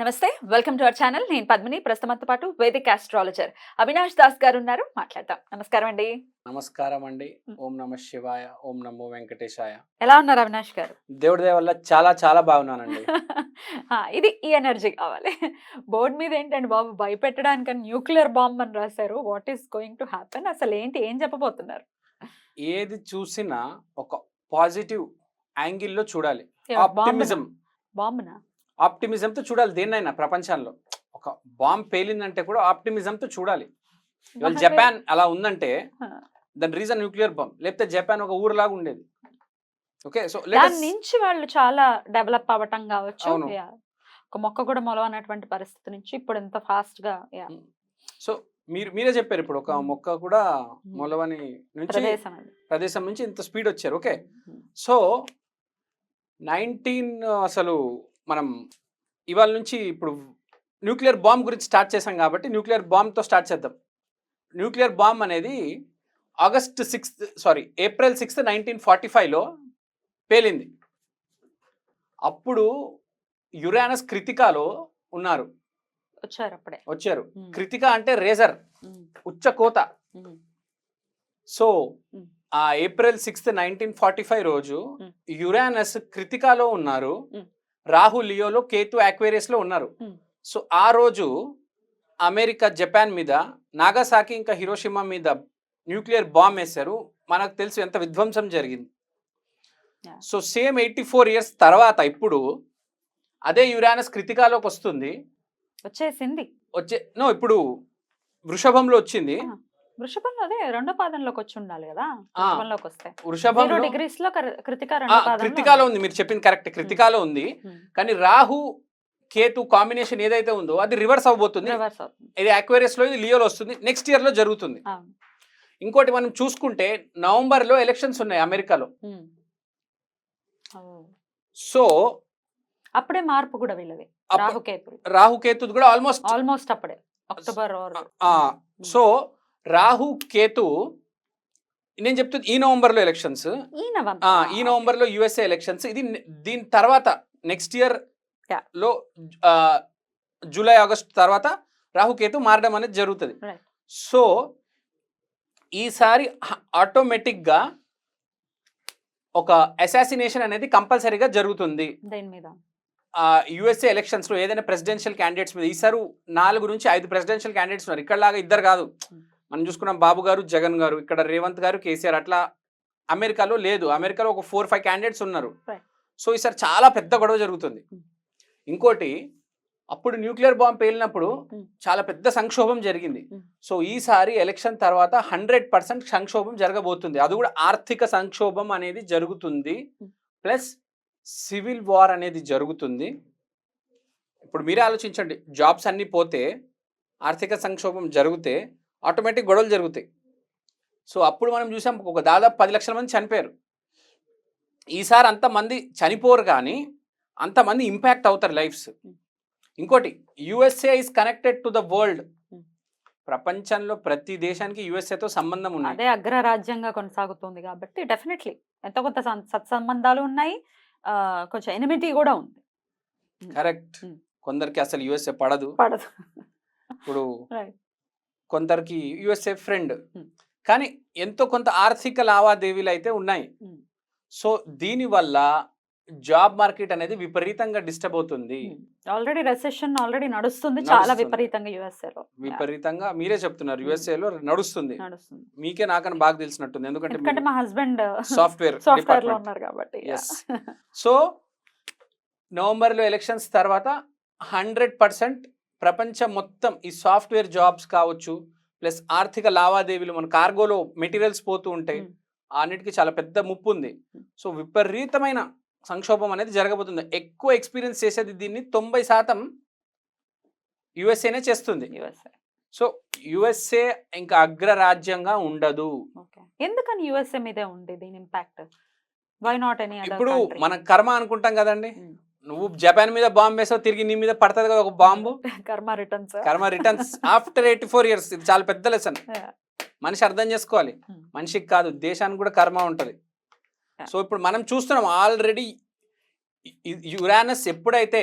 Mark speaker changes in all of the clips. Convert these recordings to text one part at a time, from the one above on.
Speaker 1: నమస్తే welcome to our channel. నేను పద్మిని ప్రస్తుతంతో పాటు వేదిక్ ఆస్ట్రాలజర్ అవినాష్ దాస్ గారు ఉన్నారు. మాట్లాడదాం. నమస్కారం అండి.
Speaker 2: నమస్కారం అండి. ఓం నమ శివాయ ఓం నమో వెంకటేశాయ.
Speaker 1: ఎలా ఉన్నారు అవినాష్ గారు?
Speaker 2: దేవుడి దయ వల్ల చాలా చాలా బాగున్నానండి.
Speaker 1: ఇది ఈ ఎనర్జీ కావాలి. బోర్డు మీద ఏంటండి బాబు? భయపెట్టడానికి న్యూక్లియర్ బాంబ్ అని రాశారు. What is going to happen? అసలు ఏంటి? ఏం చెప్పబోతున్నారు?
Speaker 2: ఏది చూసినా ఒక పాజిటివ్ యాంగిల్లో చూడాలి. ఆప్టిమిజం.
Speaker 1: బాంబునా?
Speaker 2: ఆప్టిమిజంతో చూడాలి దేన్నైనా ప్రపంచంలో. ఒక బాంబ్ పేలిందంటే కూడా ఆప్టిమిజంతో చూడాలి. ఇవాళ జపాన్ అలా ఉందంటే దాని రీజన్ న్యూక్లియర్ బాంబ్ లేకపోతే జపాన్ ఒక ఊరులాగా ఉండేది. ఓకే సో
Speaker 1: దాని నుంచి వాళ్ళు చాలా డెవలప్ అవ్వటం కావచ్చు. ఒక మొక్క కూడా మొలవనటువంటి పరిస్థితి నుంచి ఇప్పుడు ఎంత ఫాస్ట్గా
Speaker 2: సో మీరు మీరే చెప్పారు ఇప్పుడు ఒక. మొక్క కూడా మొలవని నుంచి
Speaker 1: ప్రదేశం
Speaker 2: నుంచి ఇంత స్పీడ్ వచ్చారు. ఓకే. సో నైన్టీన్ అసలు మనం ఇవాళ నుంచి ఇప్పుడు న్యూక్లియర్ బాంబ్ గురించి స్టార్ట్ చేసాం కాబట్టి న్యూక్లియర్ బాంబ్తో స్టార్ట్ చేద్దాం. న్యూక్లియర్ బాంబ్ అనేది August sixth sorry April sixth nineteen forty ఫైవ్లో పేలింది. అప్పుడు యురానస్ కృతికాలో ఉన్నారు.
Speaker 1: వచ్చారు అప్పుడే.
Speaker 2: వచ్చారు. కృతిక అంటే రేజర్ ఉచ్చ కోత. సో. ఆ April sixth nineteen forty five రోజు. యురానస్ కృతికాలో ఉన్నారు. రాహు లియోలో కేతు aquarius లో ఉన్నారు. సో ఆ రోజు అమెరికా జపాన్ మీద నాగాసాకి ఇంకా హిరోషిమా మీద న్యూక్లియర్ బాంబ్ వేశారు మనకు తెలుసు ఎంత విధ్వంసం జరిగింది. So same eighty four years తర్వాత ఇప్పుడు అదే యురానస్ కృతికాలోకి వస్తుంది
Speaker 1: వచ్చేసింది
Speaker 2: వచ్చే నో ఇప్పుడు వృషభంలో వచ్చింది.
Speaker 1: వృషభంలో అదే రెండో పాదంలోకి వచ్చి ఉండాలి కదా. వృషభంలోకి వస్తే
Speaker 2: వృషభంలో
Speaker 1: డిగ్రీస్లో కృతిక
Speaker 2: కృతికాలో ఉంది మీరు చెప్పింది కరెక్ట్. కృతికాలో ఉంది. కానీ రాహు కేతు కాంబినేషన్ ఏదైతే ఉందో అది రివర్స్ అవబోతుంది ఇది aquarius లో ఇది లియోలో వస్తుంది. నెక్స్ట్ ఇయర్లో జరుగుతుంది. ఇంకోటి మనం చూసుకుంటే నవంబర్లో ఎలక్షన్స్ ఉన్నాయి అమెరికాలో. సో
Speaker 1: అప్పుడే మార్పు కూడా వీళ్ళది.
Speaker 2: అప్ప-
Speaker 1: రాహుకేతులు
Speaker 2: రాహు కేతు కూడా ఆల్మోస్ట్
Speaker 1: ఆల్మోస్ట్ అప్పుడే. అక్టోబర్
Speaker 2: సో రాహు కేతు నేను చెప్తుంది ఈ నవంబర్లో ఎలక్షన్స్.
Speaker 1: ఈ నవంబర్
Speaker 2: ఈ నవంబర్లో యుఎస్ఏ ఎలక్షన్స్. ఇది దీని తర్వాత నెక్స్ట్ ఇయర్. లో జూలై ఆగస్ట్ తర్వాత రాహుకేతు మారడం అనేది జరుగుతుంది. సో ఈసారి ఆటోమేటిక్గా ఒక అసాసినేషన్ అనేది కంపల్సరీగా జరుగుతుంది.
Speaker 1: దేని మీద?
Speaker 2: యుఎస్ఏ ఎలక్షన్స్లో ఏదైనా ప్రెసిడెన్షియల్ క్యాండిడేట్స్ మీద. ఈసారి నాలుగు నుంచి ఐదు ప్రెసిడెన్షియల్ క్యాండిడేట్స్ ఉన్నారు. ఇక్కడలాగా ఇద్దరు కాదు. మనం చూసుకున్నాం బాబు గారు జగన్ గారు ఇక్కడ రేవంత్ గారు కేసీఆర్ అట్లా అమెరికాలో లేదు అమెరికాలో ఒక ఫోర్ ఫైవ్ క్యాండిడేట్స్ ఉన్నారు. సో ఈసారి చాలా పెద్ద గొడవ జరుగుతుంది
Speaker 1: Hmm.
Speaker 2: ఇంకోటి అప్పుడు న్యూక్లియర్ బాంబ్ పేలినప్పుడు
Speaker 1: Hmm.
Speaker 2: చాలా పెద్ద సంక్షోభం జరిగింది
Speaker 1: Hmm.
Speaker 2: సో ఈసారి ఎలక్షన్ తర్వాత హండ్రెడ్ పర్సెంట్ సంక్షోభం జరగబోతుంది అది కూడా ఆర్థిక సంక్షోభం అనేది జరుగుతుంది. ప్లస్ సివిల్ వార్ అనేది జరుగుతుంది ఇప్పుడు మీరే ఆలోచించండి జాబ్స్ అన్నీ పోతే ఆర్థిక సంక్షోభం జరిగితే ఆటోమేటిక్ గొడవలు జరుగుతాయి. సో అప్పుడు మనం చూసాం ఒక దాదాపు పది లక్షల మంది చనిపోయారు. ఈసారి అంతమంది చనిపోరు కానీ అంతమంది ఇంపాక్ట్ అవుతారు లైఫ్స్. ఇంకోటి USA is connected to the world. ప్రపంచంలో ప్రతి దేశానికి యుఎస్ఏతో సంబంధం ఉన్నాయి.
Speaker 1: అదే అగ్రరాజ్యంగా కొనసాగుతుంది కాబట్టి డెఫినెట్లీ ఎంతో కొంత సత్సంబంధాలు ఉన్నాయి. కొంచెం ఎనిమిటీ కూడా ఉంది.
Speaker 2: కరెక్ట్. కొందరికి అసలు యుఎస్ఏ పడదు.
Speaker 1: పడదు.
Speaker 2: ఇప్పుడు. కొందరికి యుఎస్ఏ ఫ్రెండ్. కానీ ఎంతో కొంత ఆర్థిక లావాదేవీలు అయితే ఉన్నాయి. సో దీనివల్ల జాబ్ మార్కెట్ అనేది విపరీతంగా డిస్టర్బ్ అవుతుంది.
Speaker 1: ఆల్రెడీ రెసెషన్ ఆల్రెడీ నడుస్తుంది చాలా. విపరీతంగా యుఎస్ఏ లో
Speaker 2: విపరీతంగా మీరే చెప్తున్నారు. యుఎస్ఏ లో నడుస్తుంది. మీకే నాకని బాగా తెలిసినట్టుంది.
Speaker 1: ఎందుకంటే మా హస్బెండ్
Speaker 2: సాఫ్ట్వేర్
Speaker 1: సాఫ్ట్వేర్లో ఉన్నారు కాబట్టి.
Speaker 2: సో నవంబర్లో ఎలక్షన్స్ తర్వాత హండ్రెడ్ పర్సెంట్ ప్రపంచం మొత్తం ఈ సాఫ్ట్వేర్ జాబ్స్ కావచ్చు ప్లస్ ఆర్థిక లావాదేవీలు మన కార్గోలో మెటీరియల్స్ పోతూ ఉంటాయి. అన్నిటికీ చాలా పెద్ద ముప్పు ఉంది సో విపరీతమైన సంక్షోభం అనేది జరగబోతుంది. ఎక్కువ ఎక్స్పీరియన్స్ చేసేది దీన్ని తొంభై శాతం యుఎస్ఏనే చేస్తుంది. సో యుఎస్ఏ ఇంకా అగ్రరాజ్యంగా ఉండదు.
Speaker 1: ఓకే. ఎందుకని యుఎస్ఏ మీదే ఉంది దీని ఇంపాక్ట్? వై నాట్ ఎనీ
Speaker 2: ఇప్పుడు మన కర్మ అనుకుంటాం కదండి. నువ్వు జపాన్ మీద బాంబు వేసావు తిరిగి నీ మీద పడుతుంది కదా ఒక bomb
Speaker 1: karma returns
Speaker 2: karma returns after eighty four years ఇది చాలా పెద్ద లెసన్ మనిషి అర్థం చేసుకోవాలి.
Speaker 1: Hmm.
Speaker 2: మనిషికి కాదు దేశానికి కూడా కర్మ ఉంటది. సో ఇప్పుడు మనం చూస్తున్నాం ఆల్రెడీ యురానస్ ఎప్పుడైతే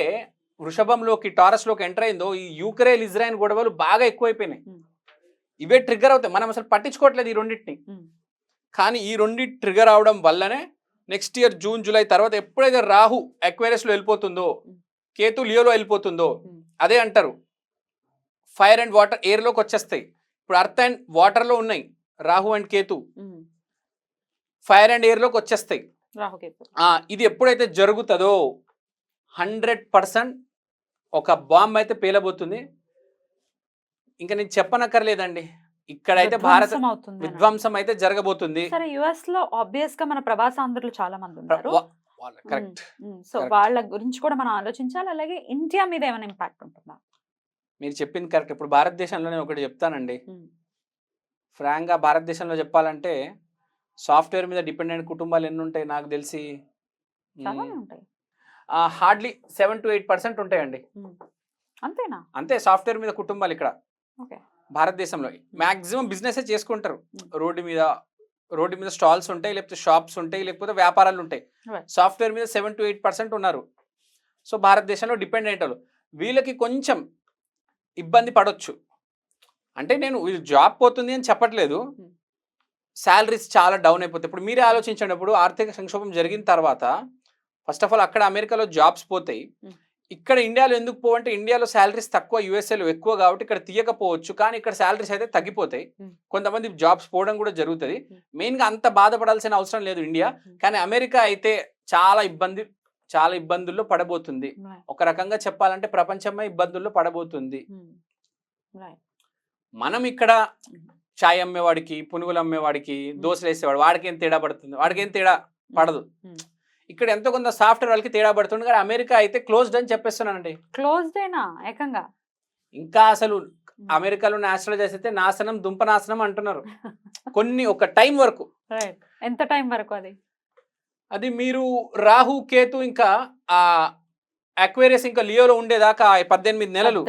Speaker 2: వృషభంలోకి టారస్లోకి ఎంటర్ అయిందో ఈ యూక్రెయిన్ ఇజ్రాయిల్ గొడవలు బాగా ఎక్కువైపోయినాయి.
Speaker 1: Hmm.
Speaker 2: ఇవే ట్రిగ్గర్ అవుతాయి. మనం అసలు పట్టించుకోవట్లేదు ఈ రెండింటిని.
Speaker 1: Hmm.
Speaker 2: కానీ ఈ రెండి ట్రిగ్గర్ అవడం వల్లనే నెక్స్ట్ ఇయర్ జూన్ జూలై తర్వాత ఎప్పుడైతే రాహు aquarius లో వెళ్ళిపోతుందో. కేతు లియోలో వెళ్ళిపోతుందో. అదే అంటారు. ఫైర్ అండ్ వాటర్ ఎయిర్లోకి వచ్చేస్తాయి. ఇప్పుడు అర్త్ అండ్ వాటర్లో ఉన్నాయి. Rahu and Ketu. Fire and ఎయిర్లోకి వచ్చేస్తాయి. ఇది ఎప్పుడైతే జరుగుతుందో హండ్రెడ్ పర్సెంట్ ఒక బాంబ్ అయితే పేలబోతుంది. ఇంకా నేను చెప్పనక్కర్లేదండి. ఇక్కడైతే భారత
Speaker 1: విధ్వంసం అవుతుంది అని.
Speaker 2: విధ్వంసం అయితే జరగబోతుంది.
Speaker 1: సరే యుఎస్లో ఆబ్వియస్గా మన ప్రవాసాంధ్రులు చాలా మంది ఉన్నారు.
Speaker 2: Correct
Speaker 1: so. వాళ్ళ గురించి కూడా మనం ఆలోచించాలి. అలాగే ఇండియా మీద ఏమైనా ఇంపాక్ట్ ఉంటుందా?
Speaker 2: మీరు చెప్పింది కరెక్ట్ ఇప్పుడు భారతదేశంలోనే ఒకటి చెప్తానండి. ఫ్రాంక్గా భారతదేశంలో చెప్పాలంటే సాఫ్ట్వేర్ మీద డిపెండెంట్ కుటుంబాలు ఎన్ని ఉంటాయి నాకు తెలిసి? Hardly seven to eight percent ఉంటాయండి.
Speaker 1: అంతేనా?
Speaker 2: అంతే సాఫ్ట్వేర్ మీద కుటుంబాలు ఇక్కడ.
Speaker 1: ఓకే.
Speaker 2: భారతదేశంలో మాక్సిమం బిజినెస్ చేసుకుంటారు. రోడ్డు మీద రోడ్డు మీద స్టాల్స్ ఉంటాయి లేకపోతే షాప్స్ ఉంటాయి లేకపోతే వ్యాపారాలు ఉంటాయి. సాఫ్ట్వేర్ మీద సెవెన్ టు ఎయిట్ పర్సెంట్ ఉన్నారు సో భారతదేశంలో డిపెండెంట్ వాళ్ళు వీళ్ళకి కొంచెం ఇబ్బంది పడవచ్చు అంటే నేను ఇది జాబ్ పోతుంది అని చెప్పట్లేదు. శాలరీస్ చాలా డౌన్ అయిపోతాయి ఇప్పుడు మీరే ఆలోచించినప్పుడు ఆర్థిక సంక్షోభం జరిగిన తర్వాత ఫస్ట్ ఆఫ్ ఆల్ అక్కడ అమెరికాలో జాబ్స్ పోతాయి. ఇక్కడ ఇండియాలో ఎందుకు పోవంటే ఇండియాలో శాలరీస్ తక్కువ యూఎస్ఏలో ఎక్కువ కాబట్టి ఇక్కడ తీయకపోవచ్చు కానీ ఇక్కడ శాలరీస్ అయితే తగ్గిపోతాయి. కొంతమంది జాబ్స్ పోవడం కూడా జరుగుతుంది. మెయిన్గా అంత బాధపడాల్సిన అవసరం లేదు ఇండియా. కానీ అమెరికా అయితే చాలా ఇబ్బంది చాలా ఇబ్బందుల్లో పడబోతుంది. ఒక రకంగా చెప్పాలంటే ప్రపంచమే ఇబ్బందుల్లో పడబోతుంది. మనం ఇక్కడ చాయ్ అమ్మేవాడికి పునుగులు అమ్మేవాడికి దోశలు వేసేవాడు వాడికి ఏం తేడా పడుతుంది వాడికి ఏం తేడా పడదు. ఇక్కడ ఎంతో కొంత సాఫ్ట్వేర్ వాళ్ళకి తేడా పడుతుంది. కానీ అమెరికా అయితే క్లోజ్డ్ అని చెప్పేస్తున్నానండి.
Speaker 1: క్లోజ్డ్ ఏనా? ఏకంగా?
Speaker 2: ఇంకా అసలు అమెరికాలో నేషనల్ చేస్తే నాశనం దుంప నాశనం అంటున్నారు. కొన్ని ఒక టైం వరకు.
Speaker 1: ఎంత టైం వరకు అది?
Speaker 2: అది మీరు రాహు కేతు ఇంకా ఆ అక్వేరియస్ ఇంకా లియోలో ఉండేదాకా పద్దెనిమిది నెలలు.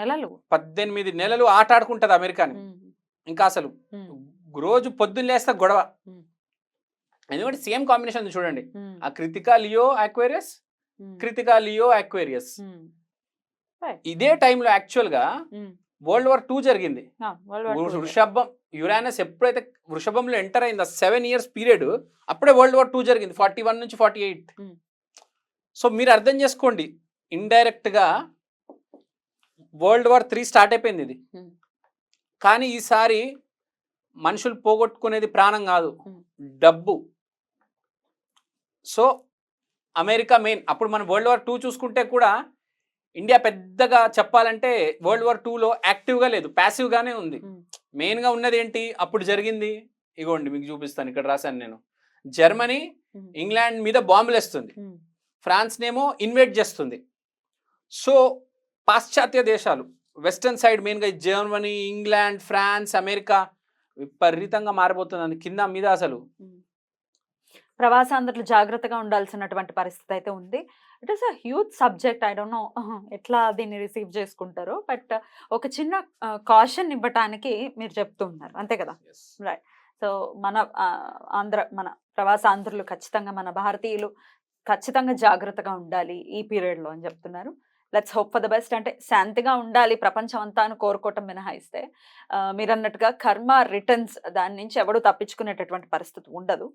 Speaker 1: నెలలు.
Speaker 2: పద్దెనిమిది నెలలు ఆట ఆడుకుంటది అమెరికాని. ఇంకా అసలు. రోజు పొద్దున్న లేస్తా గొడవ. ఎందుకంటే సేమ్ కాంబినేషన్ చూడండి. ఆ Krittika Leo Aquarius
Speaker 1: um.
Speaker 2: Krittika Leo Aquarius
Speaker 1: um.
Speaker 2: ఇదే టైంలో
Speaker 1: యాక్చువల్గా.
Speaker 2: వరల్డ్ వార్ టూ జరిగింది. వృషభం యురానస్ ఎప్పుడైతే వృషభంలో ఎంటర్ అయింది ఆ సెవెన్ ఇయర్స్ పీరియడ్ అప్పుడే వరల్డ్ వార్ టూ జరిగింది ఫార్టీ వన్ నుంచి ఫార్టీ ఎయిట్. సో మీరు అర్థం చేసుకోండి ఇండైరెక్ట్గా వరల్డ్ వార్ త్రీ స్టార్ట్ అయిపోయింది ఇది. కానీ ఈసారి మనుషులు పోగొట్టుకునేది ప్రాణం కాదు. డబ్బు సో అమెరికా మెయిన్. అప్పుడు మనం వరల్డ్ వార్ టూ చూసుకుంటే కూడా ఇండియా పెద్దగా చెప్పాలంటే వరల్డ్ వార్ టూలో యాక్టివ్గా లేదు ప్యాసివ్గానే ఉంది. మెయిన్గా ఉన్నది ఏంటి అప్పుడు జరిగింది. ఇగోండి మీకు చూపిస్తాను ఇక్కడ రాశాను నేను. జర్మనీ. ఇంగ్లాండ్ మీద బాంబులు వేస్తుంది
Speaker 1: ఉమ్.
Speaker 2: ఫ్రాన్స్నేమో ఇన్వైట్ చేస్తుంది. సో పాశ్చాత్య దేశాలు వెస్టర్న్ సైడ్ మెయిన్గా జర్మనీ ఇంగ్లాండ్ ఫ్రాన్స్ అమెరికా విపరీతంగా మారిపోతుంది కింద మీద అసలు.
Speaker 1: ప్రవాసాంధ్రులు జాగ్రత్తగా ఉండాల్సినటువంటి పరిస్థితి అయితే ఉంది. It is a huge subject I don't know ఎట్లా దీన్ని రిసీవ్ చేసుకుంటారో. బట్ ఒక చిన్న కాషన్ ఇవ్వటానికి మీరు చెప్తూ ఉన్నారు. అంతే కదా? సో మన ఆ, ఆంధ్ర మన ప్రవాసాంధ్రులు ఖచ్చితంగా మన భారతీయులు ఖచ్చితంగా జాగ్రత్తగా ఉండాలి ఈ పీరియడ్లో అని చెప్తున్నారు. Let's hope for the best అంటే శాంతిగా ఉండాలి ప్రపంచం అంతా అని కోరుకోవటం మినహాయిస్తే. మీరు అన్నట్టుగా కర్మ రిటర్న్స్ దాని నుంచి ఎవడు తప్పించుకునేటటువంటి పరిస్థితి ఉండదు.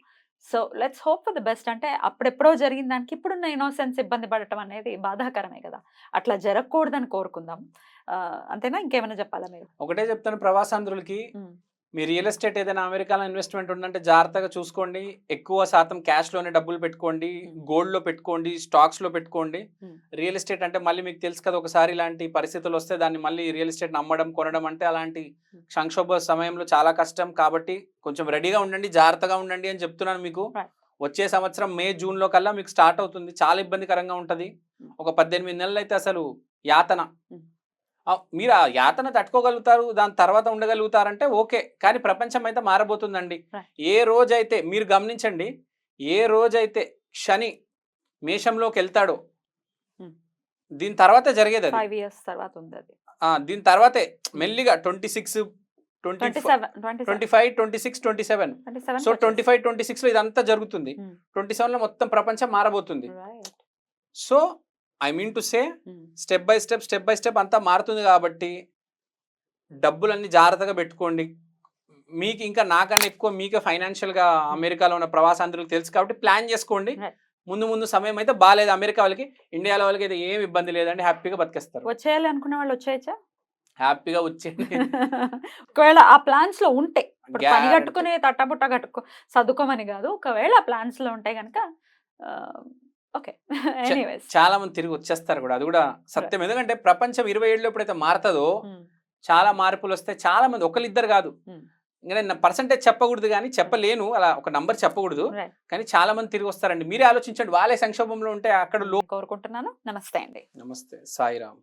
Speaker 1: So let's hope for the best. అంటే అప్పుడెప్పుడో జరిగిన దానికి ఇప్పుడున్న ఇన్నోసెన్స్ ఇబ్బంది పడటం అనేది బాధాకరమే కదా. అట్లా జరగకూడదని కోరుకుందాం. అంతేనా? ఇంకేమైనా చెప్పాలా మీరు?
Speaker 2: ఒకటే చెప్తాను. ప్రవాసాంధ్రులకి మీ రియల్ ఎస్టేట్ ఏదైనా అమెరికాలో ఇన్వెస్ట్మెంట్ ఉందంటే జాగ్రత్తగా చూసుకోండి. ఎక్కువ శాతం క్యాష్లోనే డబ్బులు పెట్టుకోండి. గోల్డ్లో పెట్టుకోండి. స్టాక్స్లో పెట్టుకోండి. రియల్ ఎస్టేట్ అంటే మళ్ళీ మీకు తెలుసు కదా ఒకసారి ఇలాంటి పరిస్థితులు వస్తే దాన్ని మళ్ళీ రియల్ ఎస్టేట్ అమ్మడం కొనడం అంటే అలాంటి. సంక్షోభ సమయంలో చాలా కష్టం. కాబట్టి కొంచెం రెడీగా ఉండండి జాగ్రత్తగా ఉండండి అని చెప్తున్నాను మీకు. వచ్చే సంవత్సరం మే జూన్లో కల్లా మీకు స్టార్ట్ అవుతుంది. చాలా ఇబ్బందికరంగా ఉంటది. ఒక పద్దెనిమిది నెలలు అయితే అసలు యాతన. మీరు ఆ యాతన తట్టుకోగలుగుతారు దాని తర్వాత ఉండగలుగుతారంటే ఓకే కానీ ప్రపంచం అయితే మారబోతుందండి. ఏ రోజైతే మీరు గమనించండి ఏ రోజైతే శని మేషంలోకి వెళ్తాడో. దీని తర్వాత జరిగేది అది.
Speaker 1: తర్వాత
Speaker 2: దీని తర్వాతే మెల్లిగా twenty six twenty five twenty six twenty seven. So twenty five twenty సిక్స్లో ఇదంతా జరుగుతుంది. ట్వంటీ సెవెన్లో మొత్తం ప్రపంచం మారబోతుంది. So I mean to say step by step step by step అంతా మారుతుంది కాబట్టి డబ్బులన్నీ జాగ్రత్తగా పెట్టుకోండి. మీకు ఇంకా నాకన్నా ఎక్కువ మీకే ఫైనాన్షియల్గా అమెరికాలో ఉన్న ప్రవాసాంధ్రులకు తెలుసు కాబట్టి ప్లాన్ చేసుకోండి. ముందు ముందు సమయం అయితే బాగాలేదు అమెరికా వాళ్ళకి ఇండియాలో వాళ్ళకి అయితే ఏం ఇబ్బంది లేదండి. హ్యాపీగా బతికేస్తారు.
Speaker 1: వచ్చేయాలి అనుకున్న వాళ్ళు వచ్చేయచ్చా?
Speaker 2: హ్యాపీగా వచ్చేయండి
Speaker 1: ఒకవేళ ఆ ప్లాన్స్లో ఉంటే పని. కట్టుకుని తట్టబుట్ట కట్టుకో చదువుకోమని కాదు. ఒకవేళ ఆ ప్లాన్స్లో ఉంటే కనుక ఓకే. ఎనీవేస్.
Speaker 2: చాలా మంది తిరిగి వచ్చేస్తారు కూడా. అది కూడా సత్యం. ఎందుకంటే ప్రపంచం ఇరవై ఏడులో ఎప్పుడైతే మారుతుందో చాలా మార్పులు వస్తాయి. చాలా మంది ఒకరిద్దరు కాదు. ఇంకా నేను పర్సంటేజ్ చెప్పకూడదు కానీ చెప్పలేను. అలా ఒక నంబర్ చెప్పకూడదు. కానీ చాలా మంది తిరిగి వస్తారండి. మీరే ఆలోచించండి. వాళ్ళే సంక్షోభంలో ఉంటే అక్కడ లో
Speaker 1: కోరుకుంటున్నాను. నమస్తే అండి.
Speaker 2: నమస్తే. సాయిరామ్.